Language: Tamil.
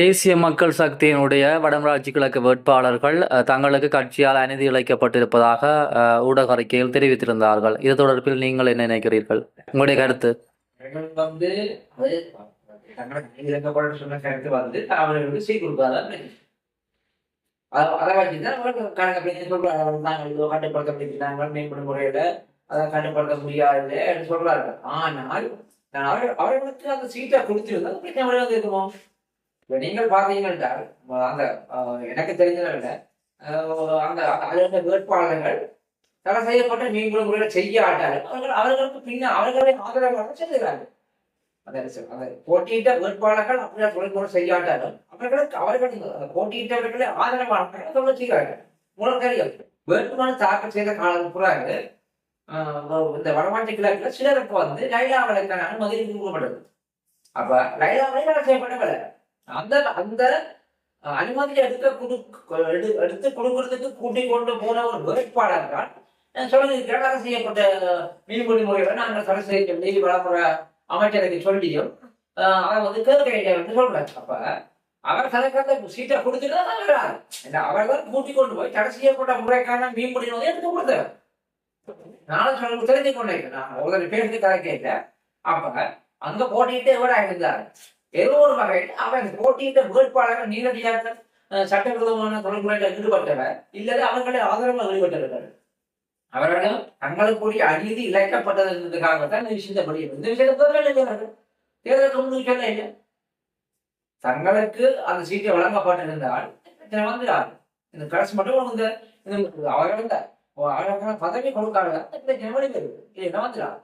தேசிய மக்கள் சக்தியினுடைய வடமராட்சி கிழக்கு வேட்பாளர்கள் தங்களுக்கு கட்சியால் அநீதி இழைக்கப்பட்டிருப்பதாக ஊடக அறிக்கையில் தெரிவித்திருந்தார்கள். இது தொடர்பில் நீங்கள் என்ன நினைக்கிறீர்கள்? உங்களுடைய கருத்து? வந்து சொன்ன கருத்து வந்து அவர்களுக்கு சீ கொடுக்காதான் அதை மேம்படும் முறையில அதை கட்டுப்படுத்த முடியாது சொல்றார்கள். ஆனால் அவர்களுக்கு அந்த சீட்டை கொடுத்திருந்தா பிரச்சனை இருக்குமோ நீங்கள் பார்த்தீங்கன்னா அந்த எனக்கு தெரிஞ்சதை விட அந்த அதிலிருந்த வேட்பாளர்கள் தடை செய்யப்பட்ட நீங்களும் முறையில் செய்யாட்டார்கள் அவர்கள் அவர்களுக்கு பின்ன அவர்களை ஆதரவாக செல்கிறார்கள். போட்டியிட்ட வேட்பாளர்கள் அப்படியே தொழில்முறை செய்யாட்டார்கள் அவர்களுக்கு அவர்கள் அந்த போட்டியிட்டவர்களை ஆதரவாக தொழில் செய்கிறார்கள். முழக்கறிகள் வேட்புமனு தாக்கல் செய்த காலம் பிறகு ஆஹ், இந்த வடமாட்டி கிழக்குல சிலருக்கு வந்து லைலா வழக்கான அனுமதி கொடுக்கப்படுது அப்ப லைலா வழக்கான செய்யப்படவில்லை. அந்த அந்த அஹ், அனுமதி எடுக்க கொடு எடுத்து கொடுக்கறதுக்கு கூட்டிக் கொண்டு போன ஒரு வேட்பாளர் தான். சொல்லியிருக்கிறார் தடை செய்யப்பட்ட மீன்பிடி முறைகளை நாங்கள் தடை செய்ய சொல்லி வளமுறை அமைச்சருக்கு சொல்லியும் ஆஹ் அதை வந்து கேட்க என்று சொல்றாரு அப்ப அவர் தனக்கு சீட்டை கொடுத்துட்டு தான் வர்றாரு. இந்த அவர் தான் கூட்டிக் கொண்டு போய் தடை செய்யப்பட்ட முறைக்கான மீன்பிடி நோயை எடுத்து கொடுத்தார். நானும் சொல்ல தெரிஞ்சு கொண்டேன் நான் ஒரு பேருக்கு தலை கேட்க அப்ப அங்க போட்டியிட்டு எவ்வளவு இருந்தார். ஏதோ ஒரு வகையில் அவர் போட்டியிட்ட வேட்பாளர்கள் நீரடியாக சட்டவிரோதமான தொழில்முறையில் ஈடுபட்டவர் இல்லது அவர்களை ஆதரவாக ஈடுபட்டவர்கள் அவர்களும் தங்களுக்குரிய அநீதி இழைக்கப்பட்டது என்பதற்காகத்தான் இந்த விஷயத்தை படிக்கிறது இந்த விஷயத்தை தேர்தல் இல்லையார்கள் தேர்தலுக்கு முன்பு சொல்ல இல்லை. தங்களுக்கு அந்த சீட்டை வழங்கப்பட்டிருந்தால் பிரச்சனை வந்துடாது. இந்த பிரஸ் மட்டும் இந்த இந்த அவர்கள் அவர்களுக்கு பதவி கொடுக்காத பிரச்சனை வெளிவருது இல்லை வந்துடாது